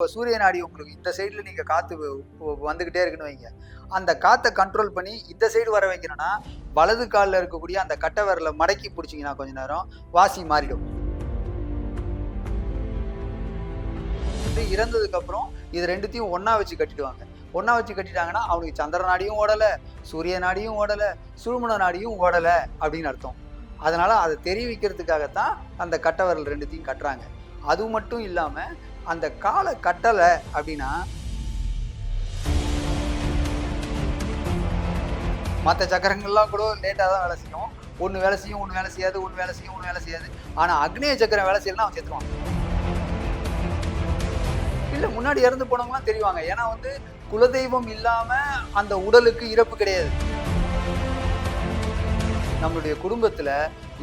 இப்போ சூரிய நாடி உங்களுக்கு இந்த சைடில் நீங்கள் காற்று வந்துக்கிட்டே இருக்குன்னு வைங்க. அந்த காற்றை கண்ட்ரோல் பண்ணி இந்த சைடு வர வைக்கணும்னா வலது காலில் இருக்கக்கூடிய அந்த கட்டை விரலை மடக்கி பிடிச்சிங்கன்னா கொஞ்ச நேரம் வாசி மாறிடும். இது இறந்ததுக்கப்புறம் இது ரெண்டுத்தையும் ஒன்றா வச்சு கட்டிடுவாங்க. ஒன்றா வச்சு கட்டிட்டாங்கன்னா அவனுக்கு சந்திர நாடியும் ஓடலை சூரிய நாடியும் ஓடலை சுழுமண நாடியும் ஓடலை அப்படின்னு அர்த்தம். அதனால் அதை தெரிவிக்கிறதுக்காகத்தான் அந்த கட்டை விரல் ரெண்டுத்தையும் கட்டுறாங்க. அது மட்டும் இல்லாமல் அந்த காலை கட்டலை அப்படின்னா மற்ற சக்கரங்கள்லாம் கூட லேட்டாக தான் வேலை செய்யும். ஒன்று வேலை செய்யும் ஒன்று வேலை செய்யாது ஒன்று வேலை செய்யும் ஒன்று வேலை செய்யாது. ஆனால் அக்னேய சக்கரம் வேலை செய்யலாம் அவன் செத்துருவான். இல்லை முன்னாடி இறந்து போனவங்களாம் தெரிவாங்க. ஏன்னா வந்து குலதெய்வம் இல்லாமல் அந்த உடலுக்கு இறப்பு கிடையாது. நம்மளுடைய குடும்பத்தில்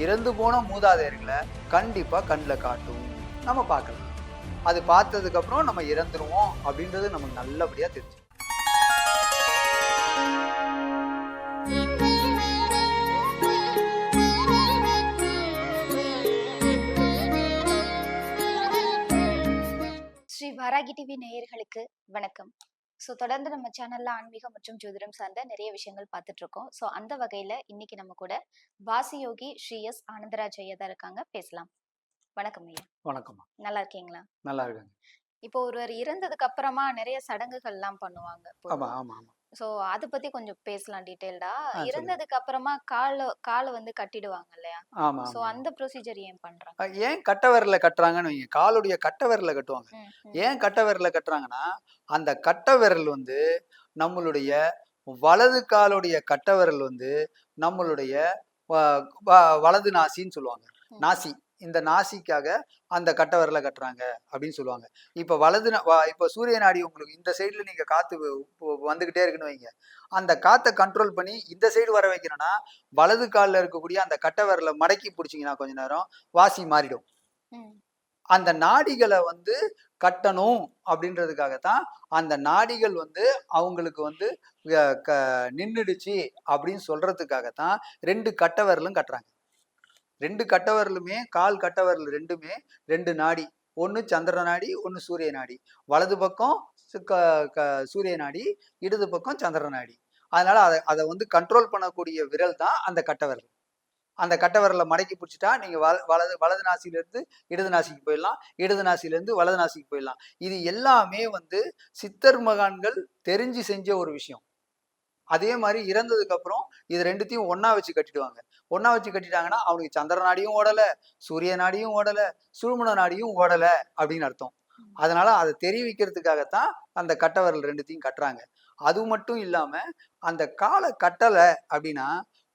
இறந்து போன மூதாதையர்களை கண்டிப்பாக கண்ணில் காட்டும். நம்ம பார்க்கலாம். அது பார்த்ததுக்கப்புறம் நம்ம இறந்துருவோம் அப்படின்றது நமக்கு நல்லபடியாக தெரிஞ்சு ஸ்ரீ வாராகி டிவி நேயர்களுக்கு வணக்கம். ஸோ தொடர்ந்து நம்ம சேனல்ல ஆன்மீகம் மற்றும் ஜோதிடம் சார்ந்த நிறைய விஷயங்கள் பார்த்துட்டு இருக்கோம் ஸோ அந்த வகையில இன்னைக்கு நம்ம கூட வாசி யோகி ஸ்ரீ எஸ் ஆனந்தராஜ் ஐயா தான் இருக்காங்க. பேசலாம். வணக்கம் ஐயா. வணக்கம்மா. நல்லா இருக்கீங்களா? நல்லா இருக்காங்க. இப்போ ஒருவர் இறந்ததுக்கு அப்புறமா நிறைய சடங்குகள்லாம் பண்ணுவாங்க ஆமாம் ஆமாம் ஆமாம் ஸோ அதை பத்தி கொஞ்சம் பேசலாம் சொல்லுங்க. இறந்ததுக்கு அப்புறமா கால காலை வந்து கட்டிடுவாங்க இல்லையா? ஆமாம் ஸோ அந்த ப்ரொசீஜர் ஏன் பண்றாங்க? ஏன் கட்டை விரல கட்டுறாங்கன்னு வைங்க. காலுடைய கட்டை விரல கட்டுவாங்க. ஏன் கட்டை விரல கட்டுறாங்கன்னா அந்த கட்டை விரல் வந்து நம்மளுடைய வலது காலுடைய கட்டை விரல் வந்து நம்மளுடைய வலது நாசின்னு சொல்லுவாங்க. நாசி. இந்த நாசிக்காக அந்த கட்டை விரல கட்டுறாங்க அப்படின்னு சொல்லுவாங்க. இப்போ வலது இப்போ சூரிய நாடி உங்களுக்கு இந்த சைடில் நீங்கள் காற்று வந்துக்கிட்டே இருக்குன்னு வைங்க. அந்த காற்றை கண்ட்ரோல் பண்ணி இந்த சைடு வர வைக்கணும்னா வலது காலில் இருக்கக்கூடிய அந்த கட்டை விரலை மடக்கி பிடிச்சிங்கன்னா கொஞ்ச நேரம் வாசி மாறிடும். அந்த நாடிகளை வந்து கட்டணும் அப்படின்றதுக்காகத்தான் அந்த நாடிகள் வந்து அவங்களுக்கு வந்து க- நின்னுடுச்சு அப்படின்னு சொல்றதுக்காகத்தான் ரெண்டு கட்டை விரலும் கட்டுறாங்க. ரெண்டு கட்டவரலுமே கால் கட்டவரல் ரெண்டுமே ரெண்டு நாடி. ஒன்று சந்திர நாடி ஒன்று சூரிய நாடி. வலது பக்கம் சு- க- க- சூரிய நாடி இடது பக்கம் சந்திர நாடி. அதனால அதை அதை வந்து கண்ட்ரோல் பண்ணக்கூடிய விரல் தான் அந்த கட்டவரல். அந்த கட்டவரலை மடக்கி பிடிச்சிட்டா நீங்கள் வல வலது வலது நாசிலேருந்து இடது நாசிக்கு போயிடலாம். இடது நாசிலேருந்து வலது நாசிக்கு போயிடலாம். இது எல்லாமே வந்து சித்தர் மகான்கள் தெரிஞ்சு செஞ்ச ஒரு விஷயம். அதே மாதிரி இறந்ததுக்கு அப்புறம் இது ரெண்டுத்தையும் ஒண்ணா வச்சு கட்டிடுவாங்க. ஒண்ணா வச்சு கட்டிட்டாங்கன்னா அவனுக்கு சந்திர நாடியும் ஓடல சூரிய நாடியும் ஓடல சுழுமண நாடியும் ஓடல அப்படின்னு அர்த்தம். அதனால அதை தெரிவிக்கிறதுக்காகத்தான் அந்த கட்டை விரல் ரெண்டுத்தையும் கட்டுறாங்க. அது மட்டும் இல்லாம அந்த காலை கட்டலை அப்படின்னா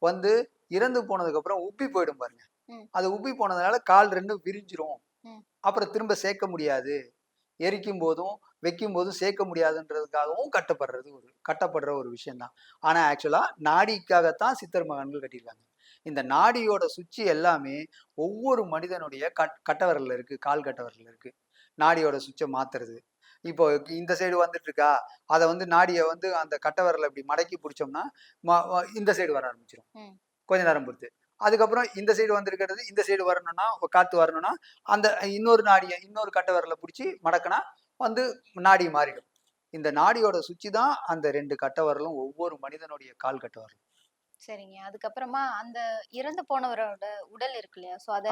வந்து இறந்து போனதுக்கு அப்புறம் உப்பி போயிடும் பாருங்க. அது உப்பி போனதுனால கால் ரெண்டும் விரிஞ்சிரும். அப்புறம் திரும்ப சேர்க்க முடியாது. எரிக்கும் போதும் வைக்கும் போதும் சேர்க்க முடியாதுன்றதுக்காகவும் கட்டப்படுறது ஒரு கட்டப்படுற ஒரு விஷயம்தான். ஆனா ஆக்சுவலா நாடிக்காகத்தான் சித்தர் மகான்கள் கட்டியிருக்காங்க. இந்த நாடியோட சுச்சி எல்லாமே ஒவ்வொரு மனிதனுடைய கட் கட்டவரல்ல இருக்கு கால் கட்டவரல்ல இருக்கு. நாடியோட சுவிட்சை மாத்துறது. இப்போ இந்த சைடு வந்துட்டு இருக்கா அதை வந்து நாடியை வந்து அந்த கட்டவரலை இப்படி மடக்கி பிடிச்சோம்னா இந்த சைடு வர ஆரம்பிச்சிடும். கொஞ்ச நேரம் பொறுத்து. அதுக்கப்புறம் இந்த சைடு வந்திருக்கிறது இந்த சைடு வரணும்னா காத்து வரணும்னா அந்த இன்னொரு நாடியை இன்னொரு கட்டை விரலை பிடிச்சி மடக்கினா வந்து நாடி மாறிடும். இந்த நாடியோட சுச்சி தான் அந்த ரெண்டு கட்டை விரலும் ஒவ்வொரு மனிதனுடைய கால் கட்டை விரலும். சரிங்க. அதுக்கப்புறமா அந்த இறந்து போனவரோட உடல் இருக்கு இல்லையா? சோ அத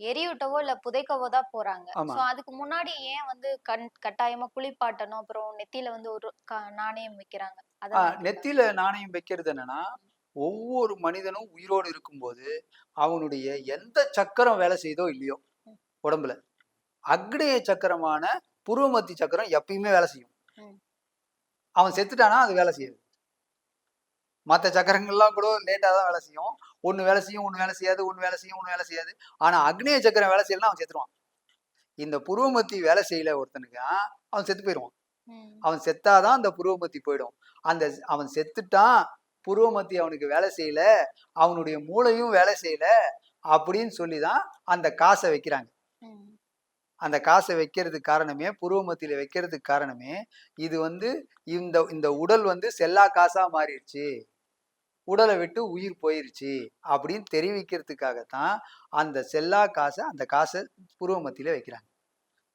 எரியூட்டவோ இல்ல புதைக்கவோ தான் போறாங்க. சோ அதுக்கு முன்னாடி ஏன் வந்து கண் கட்டாயமா குளிப்பாட்டணும் அப்புறம் நெத்தியில வந்து ஒரு நாணயம் வைக்கிறாங்க? நெத்தியில நாணயம் வைக்கிறது என்னன்னா ஒவ்வொரு மனிதனும் உயிரோடு இருக்கும்போது அவனுடைய எந்த சக்கரம் வேலை செய்தோ இல்லையோ. உடம்புல. அக்னேய சக்கரமான புருவமத்தி சக்கரம் எப்பயுமே வேலை செய்யும். அவன் செத்துட்டானா அது வேலை செய்யாது. மற்ற சக்கரங்கள்லாம் கூட லேட்டாக தான் வேலை செய்யும். ஒன்று வேலை செய்யும் ஒன்று வேலை செய்யாது ஒன்று வேலை செய்யும் ஒன்று வேலை செய்யாது. ஆனால் அக்னேய சக்கரம் வேலை செய்யலாம் அவன் செத்துருவான். இந்த புருவமத்தி வேலை செய்யல ஒருத்தனுக்கு அவன் செத்து போயிடுவான். அவன் செத்தாதான் அந்த புருவமத்தி போயிடும். அந்த அவன் செத்துட்டான் புருவமத்தி அவனுக்கு வேலை செய்யல அவனுடைய மூளையும் வேலை செய்யல அப்படின்னு சொல்லி தான் அந்த காசை வைக்கிறாங்க. அந்த காசை வைக்கிறதுக்கு காரணமே புருவமத்தியில வைக்கிறதுக்கு காரணமே இது வந்து இந்த இந்த உடல் வந்து செல்லா காசா மாறிடுச்சு. உடலை விட்டு உயிர் போயிருச்சு அப்படின்னு தெரிவிக்கிறதுக்காகத்தான் அந்த செல்லா காசை அந்த காசை புருவ மத்தியில வைக்கிறாங்க.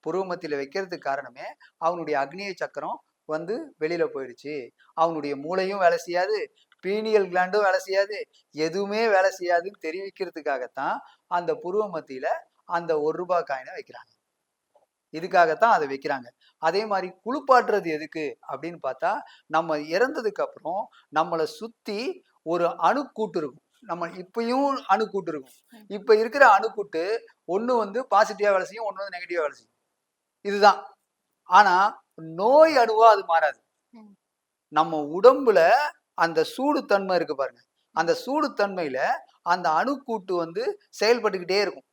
புருவமத்தில வைக்கிறதுக்கு காரணமே அவனுடைய அக்னிய சக்கரம் வந்து வெளியில போயிடுச்சு. அவனுடைய மூளையும் வேலை செய்யாது பீனியல் கிளாண்டும் வேலை செய்யாது. எதுவுமே வேலை செய்யாதுன்னு தெரிவிக்கிறதுக்காகத்தான் அந்த புருவ மத்தியில அந்த ஒரு ரூபாய் காயினை வைக்கிறாங்க. இதுக்காகத்தான் அதை வைக்கிறாங்க. அதே மாதிரி குளிப்பாட்டுறது எதுக்கு அப்படின்னு பார்த்தா நம்ம இறந்ததுக்கு அப்புறம் நம்மளை சுத்தி ஒரு அணுக்கூட்டு இருக்கும். நம்ம இப்பயும் அணுக்கூட்டு இருக்கும். இப்ப இருக்கிற அணுக்கூட்டு ஒண்ணு வந்து பாசிட்டிவா வேலை செய்யும் ஒண்ணு வந்து நெகட்டிவா வேலை செய்யும். இதுதான். ஆனா நோய் அணுவா அது மாறாது. நம்ம உடம்புல அந்த சூடு தன்மை இருக்கு பாருங்க. அந்த சூடு தன்மையில அந்த அணுக்கூட்டு வந்து செயல்பட்டுக்கிட்டே இருக்கும்.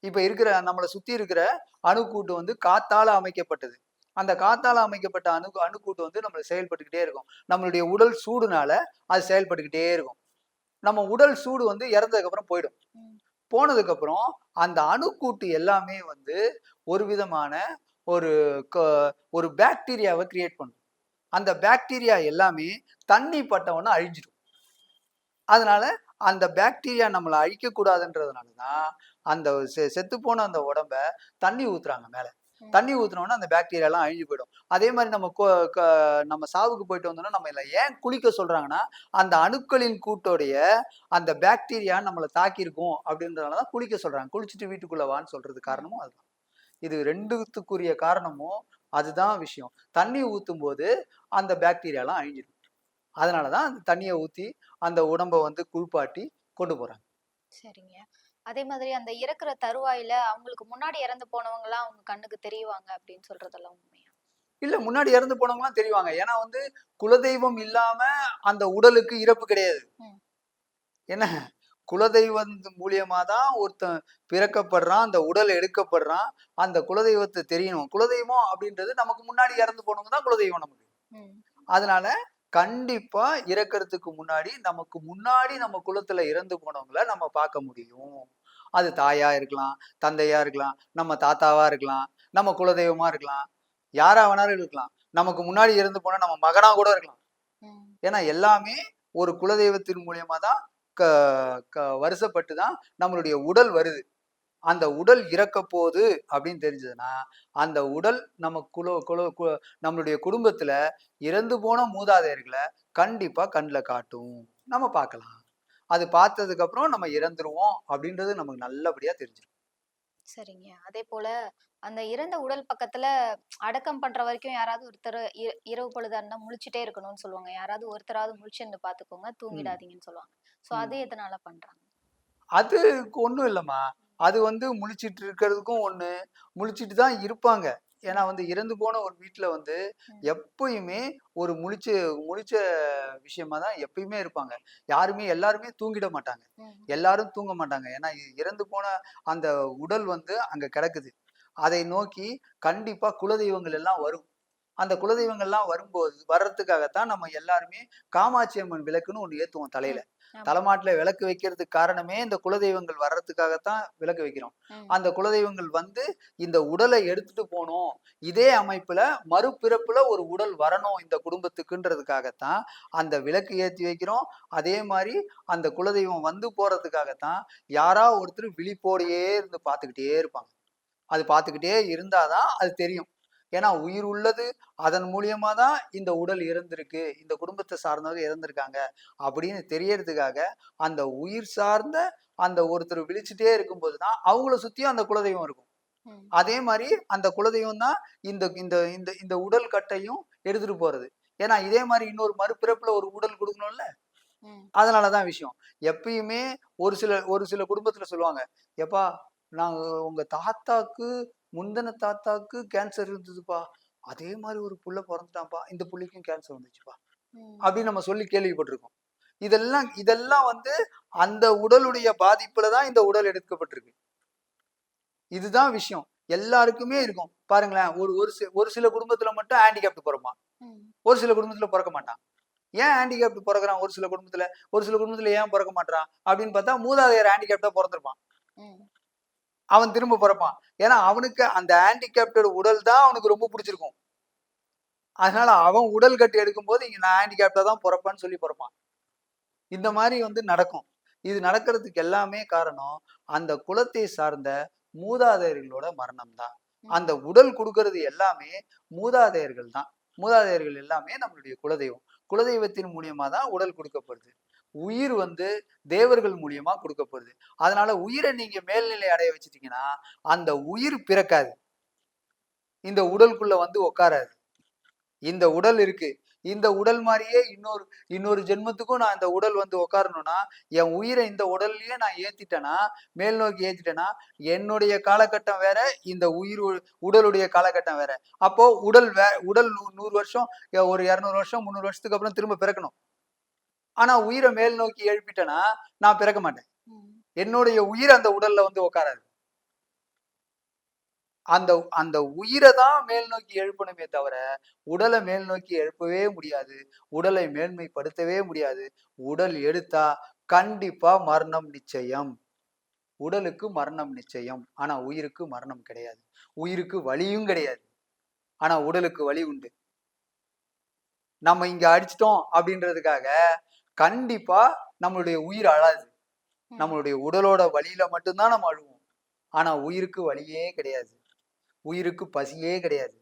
இப்ப இருக்கிற நம்மளை சுத்தி இருக்கிற அணுக்கூட்டு வந்து காத்தால அமைக்கப்பட்டது. அந்த காத்தால அமைக்கப்பட்ட அணு அணுக்கூட்டு வந்து நம்மளை செயல்பட்டுக்கிட்டே இருக்கும். நம்மளுடைய உடல் சூடுனால அது செயல்பட்டுக்கிட்டே இருக்கும். நம்ம உடல் சூடு வந்து இறந்ததுக்கு அப்புறம் போயிடும். போனதுக்கு அப்புறம் அந்த அணுக்கூட்டு எல்லாமே வந்து ஒரு விதமான ஒரு க- ஒரு பாக்டீரியாவை கிரியேட் பண்ணும். அந்த பாக்டீரியா எல்லாமே தண்ணி பட்டவொன்னே அழிஞ்சிடும். அதனால அந்த பாக்டீரியா நம்மளை அழிக்க கூடாதுன்றதுனால தான் அந்த செ- செத்துப்போன அந்த உடம்ப தண்ணி ஊத்துறாங்க மேல. தண்ணி ஊத்துனோம்னா அந்த பாக்டீரியா எல்லாம் அழிஞ்சு போயிடும். அதே மாதிரி நம்ம நம்ம சாவுக்கு போயிட்டு வந்தோம்னா நம்ம இல்ல ஏன் குளிக்க சொல்றாங்கன்னா அந்த அணுக்களின் கூட்டோடைய அந்த பாக்டீரியா நம்மளை தாக்கியிருக்கும் அப்படின்றதுனால தான் குளிக்க சொல்றாங்க. குளிச்சுட்டு வீட்டுக்குள்ள வான்னு சொல்றது காரணமும் அதுதான். இது ரெண்டுத்துக்குரிய காரணமும் அதுதான் விஷயம். தண்ணி ஊத்தும் போது அந்த பாக்டீரியாலாம் அழிஞ்சிடும் அதனாலதான் அந்த தண்ணியை ஊத்தி அந்த உடம்ப வந்து குளிப்பாட்டி கொண்டு போறாங்க. சரிங்க. அதே மாதிரி அந்த இறக்குற தருவாயில அவங்களுக்கு முன்னாடி இறந்து போனவங்க எல்லாம் அவங்க கண்ணுக்கு தெரியவாங்க அப்படின்னு சொல்றதெல்லாம் உண்மையா? இல்ல முன்னாடி இறந்து போனவங்கலாம் தெரிவாங்க. ஏன்னா வந்து குலதெய்வம் இல்லாம அந்த உடலுக்கு இறப்பு கிடையாது. என்ன? குலதெய்வம் மூலியமா தான் ஒருத்தன் பிறக்கப்படுறான் அந்த உடல் எடுக்கப்படுறான் அந்த குலதெய்வத்தை தெரியணும். குலதெய்வம் அப்படின்றது நமக்கு முன்னாடி இறந்து போனவங்க தான் குலதெய்வம் நமக்கு. அதனால கண்டிப்பா இறக்கறதுக்கு முன்னாடி நமக்கு முன்னாடி நம்ம குலத்துல இறந்து போனவங்கள நம்ம பார்க்க முடியும். அது தாயா இருக்கலாம் தந்தையா இருக்கலாம் நம்ம தாத்தாவா இருக்கலாம் நம்ம குலதெய்வமா இருக்கலாம். யாரா வேணாலும் இருக்கலாம். நமக்கு முன்னாடி இறந்து போனா நம்ம மகனா கூட இருக்கலாம். ஏன்னா எல்லாமே ஒரு குலதெய்வத்தின் மூலியமா தான் க க வருஷப்பட்டு தான் நம்மளுடைய உடல் வருது. அந்த உடல் இறக்க போகுது அப்படின்னு தெரிஞ்சதுன்னா அந்த உடல் நம்ம குல குல நம்மளுடைய குடும்பத்துல இறந்து போன மூதாதையர்களை கண்டிப்பா கண்ணில் காட்டும். நம்ம பார்க்கலாம். அது பார்த்ததுக்கு அப்புறம் நம்ம இறந்துருவோம் அப்படின்றது நமக்கு நல்லபடியா தெரிஞ்சிடும் சரிங்க. அதே போல அந்த இறந்த உடல் பக்கத்துல அடக்கம் பண்ற வரைக்கும் யாராவது ஒருத்தர் இ- இரவு பொழுதா இருந்தா முழிச்சிட்டே இருக்கணும்னு சொல்லுவாங்க. யாராவது ஒருத்தராவது முழிச்சிருந்து பாத்துக்கோங்க தூங்கிடாதீங்கன்னு சொல்லுவாங்க. ம். அது எதனால பண்றாங்க? அதுக்கு ஒன்றும் இல்லைம்மா. அது வந்து முழிச்சிட்டு இருக்கிறதுக்கும் ஒண்ணு. முழிச்சிட்டு தான் இருப்பாங்க. ஏன்னா வந்து இறந்து போன ஒரு வீட்டுல வந்து. எப்பயுமே ஒரு முழிச்ச முழிச்ச விஷயமா தான் எப்பயுமே இருப்பாங்க. யாருமே எல்லாருமே தூங்கிட மாட்டாங்க. எல்லாரும் தூங்க மாட்டாங்க. ஏன்னா இறந்து போன அந்த உடல் வந்து அங்க கிடக்குது. அதை நோக்கி கண்டிப்பா குலதெய்வங்கள் எல்லாம் வரும். அந்த குலதெய்வங்கள்லாம் வரும்போது வர்றதுக்காகத்தான் நம்ம எல்லாருமே காமாட்சி அம்மன் விளக்குன்னு ஒண்ணு ஏத்துவோம் தலையில. தலைமாட்டுல விளக்கு வைக்கிறதுக்கு காரணமே இந்த குலதெய்வங்கள் வர்றதுக்காகத்தான் விளக்கு வைக்கிறோம். அந்த குலதெய்வங்கள் வந்து இந்த உடலை எடுத்துட்டு போகணும். இதே அமைப்புல மறுபிறப்புல ஒரு உடல் வரணும் இந்த குடும்பத்துக்குன்றதுக்காகத்தான் அந்த விளக்கு ஏத்தி வைக்கிறோம். அதே மாதிரி அந்த குலதெய்வம் வந்து போறதுக்காகத்தான் யாரா ஒருத்தர் விழிப்போடையே இருந்து பார்த்துக்கிட்டே இருப்பாங்க. அது பார்த்துக்கிட்டே இருந்தாதான் அது தெரியும். ஏன்னா உயிர் உள்ளது அதன் மூலியமா தான் இந்த உடல் இறந்திருக்கு இந்த குடும்பத்தை சார்ந்தவங்க இறந்திருக்காங்க அப்படின்னு தெரியறதுக்காக அந்த உயிர் சார்ந்த அந்த ஒருத்தர் விழிச்சுட்டே இருக்கும்போது தான் அவங்கள சுத்தியும் அந்த குலதெய்வம் இருக்கும். அதே மாதிரி அந்த குலதெய்வம் தான் இந்த இந்த இந்த இந்த உடல் கட்டையும் எடுத்துட்டு போறது ஏன்னா இதே மாதிரி இன்னொரு மறுபிறப்புல ஒரு உடல் கொடுக்கணும்ல. அதனாலதான் விஷயம் எப்பயுமே ஒரு சில ஒரு சில குடும்பத்துல சொல்லுவாங்க எப்பா நாங்க உங்க தாத்தாக்கு முந்தின தாத்தாக்கு கேன்சர் இருந்ததுப்பா. அதே மாதிரி ஒரு புள்ள பிறந்துட்டான்ப்பா இந்த புள்ளைக்கும் கேன்சர் வந்துச்சுப்பா. அப்படின்னு நம்ம சொல்லி கேள்விப்பட்டிருக்கோம். இதெல்லாம் இதெல்லாம் வந்து அந்த உடலுடைய பாதிப்புல தான் இந்த உடல் எடுக்கப்பட்டிருக்கு. இதுதான் விஷயம். எல்லாருக்குமே இருக்கும். பாருங்களேன் ஒரு ஒரு ஒரு சில குடும்பத்துல மட்டும் ஹேண்டிகேப்ட் பிறப்பான். ஒரு சில குடும்பத்துல பிறக்க மாட்டான். ஏன் ஹேண்டிகேப்ட் பிறக்கிறான்? ஒரு சில குடும்பத்துல ஒரு சில குடும்பத்துல ஏன் பிறக்க மாட்டான் அப்படின்னு பார்த்தா மூதாதையர் ஹேண்டிகேப்டா பிறந்திருப்பான். அவன் திரும்ப பிறப்பான். ஏன்னா அவனுக்கு அந்த ஹேண்டிகேப்டட் உடல் தான் அவனுக்கு ரொம்ப பிடிச்சிருக்கும். அதனால அவன் உடல் கட்டு எடுக்கும்போது இங்க நான் ஹேண்டிகேப்டா தான் பிறப்பேன்னு சொல்லி பிறப்பான். இந்த மாதிரி வந்து நடக்கும். இது நடக்கிறதுக்கு எல்லாமே காரணம் அந்த குலத்தை சார்ந்த மூதாதையர்களோட மரணம் தான். அந்த உடல் கொடுக்கறது எல்லாமே மூதாதையர்கள் தான். மூதாதையர்கள் எல்லாமே நம்மளுடைய குலதெய்வம். குலதெய்வத்தின் மூலியமா தான் உடல் கொடுக்கப்படுது. உயிர் வந்து தேவர்கள் மூலியமா கொடுக்கப்படுது அதனால உயிரை நீங்க மேல்நிலை அடைய வச்சிட்டீங்கன்னா அந்த உயிர் பிறக்காது. இந்த உடலுக்குள்ள வந்து உட்காராது இந்த உடல் இருக்கு. இந்த உடல் மாதிரியே இன்னொரு இன்னொரு ஜென்மத்துக்கும் நான் இந்த உடல் வந்து உட்காரணும்னா என் உயிரை இந்த உடல்லயே நான் ஏத்திட்டேன்னா மேல் நோக்கி ஏத்திட்டேன்னா என்னுடைய காலகட்டம் வேற இந்த உயிர் உடலுடைய காலகட்டம் வேற. அப்போ உடல் வே உடல் நூ- நூறு வருஷம் ஒரு இரநூறு வருஷம் முந்நூறு வருஷத்துக்கு அப்புறம் திரும்ப பிறக்கணும். ஆனா உயிரை மேல் நோக்கி எழுப்பிட்டேன்னா நான் பிறக்க மாட்டேன். என்னுடைய உயிர் அந்த உடல்ல வந்து உட்காராது அந்த அந்த உயிரை தான் மேல் நோக்கி எழுப்பணுமே தவிர உடலை மேல் நோக்கி எழுப்பவே முடியாது. உடலை மேன்மைப்படுத்தவே முடியாது. உடல் எடுத்தா கண்டிப்பா மரணம் நிச்சயம். உடலுக்கு மரணம் நிச்சயம். ஆனா உயிருக்கு மரணம் கிடையாது. உயிருக்கு வலியும் கிடையாது. ஆனா உடலுக்கு வலி உண்டு. நம்ம இங்க அடிச்சிட்டோம் அப்படின்றதுக்காக கண்டிப்பா நம்மளுடைய உயிர் அழாது. நம்மளுடைய உடலோட வலியில மட்டும்தான் நம்ம அழுவோம். ஆனா உயிருக்கு வலியே கிடையாது. உயிருக்கு பசியே கிடையாது.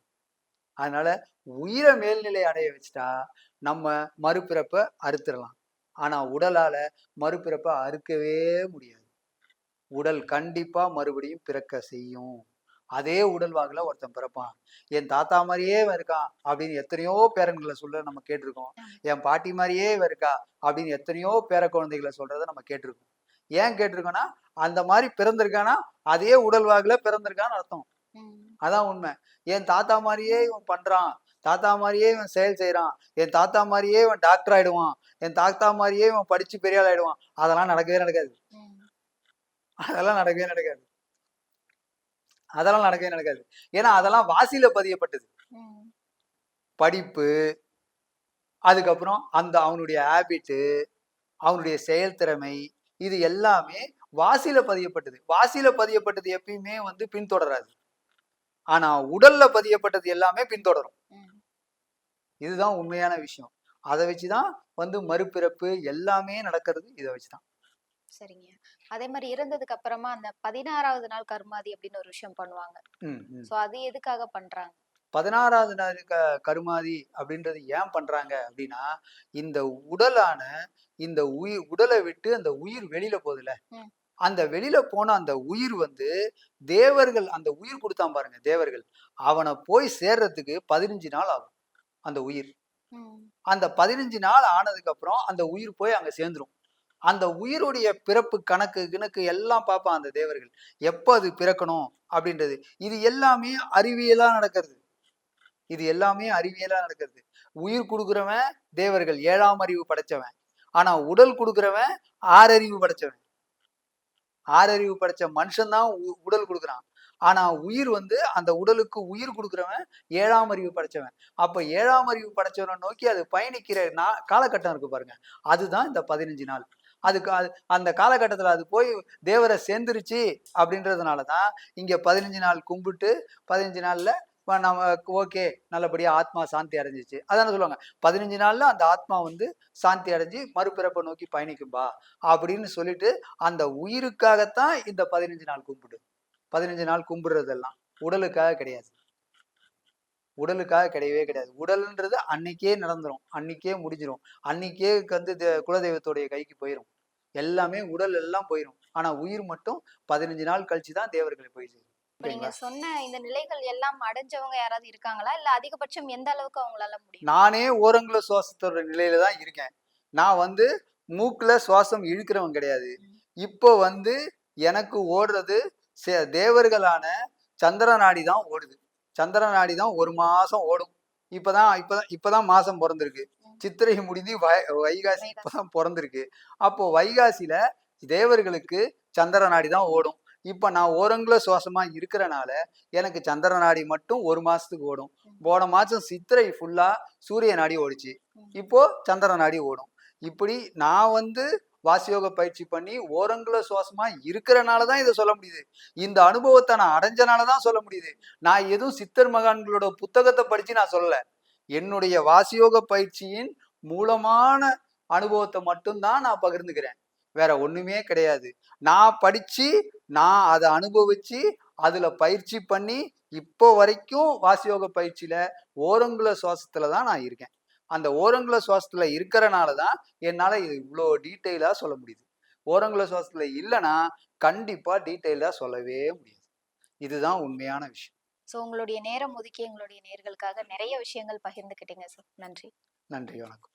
அதனால உயிரை மேல்நிலை அடைய வச்சுட்டா நம்ம மறுபிறப்பை அறுத்துடலாம். ஆனா உடலால மறுபிறப்பை அறுக்கவே முடியாது. உடல் கண்டிப்பா மறுபடியும் பிறக்க செய்யும். அதே உடல் வாகுல ஒருத்தன் பிறப்பான். என் தாத்தா மாதிரியே இருக்கான் அப்படின்னு எத்தனையோ பேரன்களை சொல்ல நம்ம கேட்டிருக்கோம். என் பாட்டி மாதிரியே இருக்கா அப்படின்னு எத்தனையோ பேர குழந்தைகளை சொல்றதை நம்ம கேட்டிருக்கோம். ஏன் கேட்டிருக்கோம்னா அந்த மாதிரி பிறந்திருக்கானா அதே உடல் வாகுல பிறந்திருக்கான்னு அர்த்தம். அதான் உண்மை. என் தாத்தா மாதிரியே இவன் பண்றான். தாத்தா மாதிரியே இவன் செயல் செய்றான். என் தாத்தா மாதிரியே இவன் டாக்டர் ஆயிடுவான். என் தாத்தா மாதிரியே இவன் படிச்சு பெரிய ஆள் ஆயிடுவான். அதெல்லாம் நடக்கவே நடக்காது. அதெல்லாம் நடக்கவே நடக்காது. அதெல்லாம் நடக்கவே நடக்காது. ஏன்னா அதெல்லாம் வாசியில பதியப்பட்டது. படிப்பு அதுக்கப்புறம் அந்த அவனுடைய ஹேபிட்டு அவனுடைய செயல்திறமை இது எல்லாமே வாசியில பதியப்பட்டது. வாசியில பதியப்பட்டது எப்பயுமே வந்து பின்தொடராது. ஆனா உடல்ல பதியப்பட்டது எல்லாமே பின்தொடரும். இதுதான் உண்மையான விஷயம். அதை வச்சுதான் வந்து மறுபிறப்பு எல்லாமே நடக்கிறது இதை வச்சுதான். சரிங்க. அதே மாதிரி இறந்ததுக்கு அப்புறமா அந்த பதினாறாவது நாள் கருமாதி அப்படின்னு ஒரு விஷயம் பண்ணுவாங்க. சோ அது எதுக்காக பண்றாங்க? பதினாறாவது நாள் க கருமாதி அப்படின்றது ஏன் பண்றாங்க அப்படின்னா இந்த உடலான இந்த உயிர் உடலை விட்டு அந்த உயிர் வெளியில போகுதுல. அந்த வெளியில போன அந்த உயிர் வந்து தேவர்கள் அந்த உயிர் கொடுத்தான் பாருங்க தேவர்கள். அவனை போய் சேர்றதுக்கு பதினஞ்சு நாள் ஆகும் அந்த உயிர். அந்த பதினஞ்சு நாள் ஆனதுக்கு அப்புறம் அந்த உயிர் போய் அங்க சேர்ந்துரும். அந்த உயிருடைய பிறப்பு கணக்கு கிணக்கு எல்லாம் பார்ப்பான் அந்த தேவர்கள். எப்போ அது பிறக்கணும் அப்படின்றது. இது எல்லாமே அறிவியலா நடக்கிறது. இது எல்லாமே அறிவியலா நடக்கிறது. உயிர் கொடுக்குறவன் தேவர்கள் ஏழாம் அறிவு படைச்சவன். ஆனா உடல் கொடுக்குறவன் ஆறறிவு படைச்சவன். ஆறறிவு படைச்ச மனுஷன்தான் உ- உடல் கொடுக்குறான். ஆனா உயிர் வந்து அந்த உடலுக்கு உயிர் கொடுக்குறவன் ஏழாம் அறிவு படைச்சவன். அப்ப ஏழாம் அறிவு படைச்சவனை நோக்கி அது பயணிக்கிற நா காலகட்டம் இருக்கு பாருங்க. அதுதான் இந்த பதினஞ்சு நாள். அதுக்கு அது அந்த காலகட்டத்தில் அது போய் தேவரை சேர்ந்துருச்சு அப்படின்றதுனால தான் இங்கே பதினஞ்சு நாள் கும்பிட்டு பதினஞ்சு நாளில் நம்ம ஓகே நல்லபடியாக ஆத்மா சாந்தி அடைஞ்சிச்சு. அதான சொல்லுவாங்க. பதினஞ்சு நாளில் அந்த ஆத்மா வந்து சாந்தி அடைஞ்சு மறுபிறப்பை நோக்கி பயணிக்கும்பா அப்படின்னு சொல்லிட்டு அந்த உயிருக்காகத்தான் இந்த பதினஞ்சு நாள் கும்பிடு. பதினஞ்சு நாள் கும்பிடுறதெல்லாம் உடலுக்காக கிடையாது. உடலுக்காக கிடையவே கிடையாது. உடல்ன்றது அன்னைக்கே நடந்துடும் அன்னைக்கே முடிஞ்சிடும் அன்னைக்கே வந்து தே- கைக்கு போயிடும் எல்லாமே உடல் எல்லாம் போயிடும் ஆனா உயிர் மட்டும் பதினஞ்சு நாள் கழிச்சு தான் தேவர்களை போய் சேரும். நீங்க சொன்ன இந்த நிலைகள் எல்லாம் அடைஞ்சவங்க யாராவது இருக்காங்களா? இல்ல அதிகபட்சம் எந்த அளவுக்கு அவங்களால முடியும்? நானே ஓரங்குல சுவாசத்தோட நிலையில தான் இருக்கேன். நான் வந்து மூக்குல சுவாசம் இழுக்கிறவன் கிடையாது. இப்போ வந்து எனக்கு ஓடுறது சே- தேவர்களான சந்திர நாடி தான் ஓடுது. சந்திர நாடி தான் ஒரு மாசம் ஓடும். இப்பதான் இப்பதான் இப்பதான் மாசம் பிறந்திருக்கு. சித்திரை முடிந்து வை- வைகாசி இப்பதான் பிறந்திருக்கு. அப்போ வைகாசியில தேவர்களுக்கு சந்திர நாடி தான் ஓடும். இப்ப நான் ஓரங்குல சுவாசமா இருக்கிறனால எனக்கு சந்திர நாடி மட்டும் ஒரு மாசத்துக்கு ஓடும். போன மாசம் சித்திரை ஃபுல்லா சூரிய நாடி ஓடிச்சு. இப்போ சந்திர நாடி ஓடும். இப்படி நான் வந்து வாசியோக பயிற்சி பண்ணி ஓரங்குல சுவாசமா இருக்கிறனால தான் இதை சொல்ல முடியுது. இந்த அனுபவத்தை நான் அடைஞ்சனால தான் சொல்ல முடியுது. நான் எதுவும் சித்தர் மகான்களோட புத்தகத்தை படிச்சு நான் சொல்லல. என்னுடைய வாசியோக பயிற்சியின் மூலமான அனுபவத்தை மட்டும்தான் நான் பகிர்ந்துக்கிறேன். வேற ஒண்ணுமே கிடையாது. நான் படிச்சு நான் அதை அனுபவிச்சு அதுல பயிற்சி பண்ணி இப்போ வரைக்கும் வாசியோக பயிற்சியில ஓரங்குல சுவாசத்துல தான் நான் இருக்கேன். அந்த ஓரங்குல சுவாசத்துல இருக்கிறனால தான் என்னால இது இவ்வளோ டீட்டெயிலா சொல்ல முடியுது. ஓரங்குல சுவாசத்துல இல்லைன்னா கண்டிப்பா டீட்டெயிலா சொல்லவே முடியாது. இதுதான் உண்மையான விஷயம். ஸோ உங்களுடைய நேரம் ஒதுக்கி எங்களுடைய நேர்களுக்காக நிறைய விஷயங்கள் பகிர்ந்துக்கிட்டீங்க சார் நன்றி. நன்றி வணக்கம்.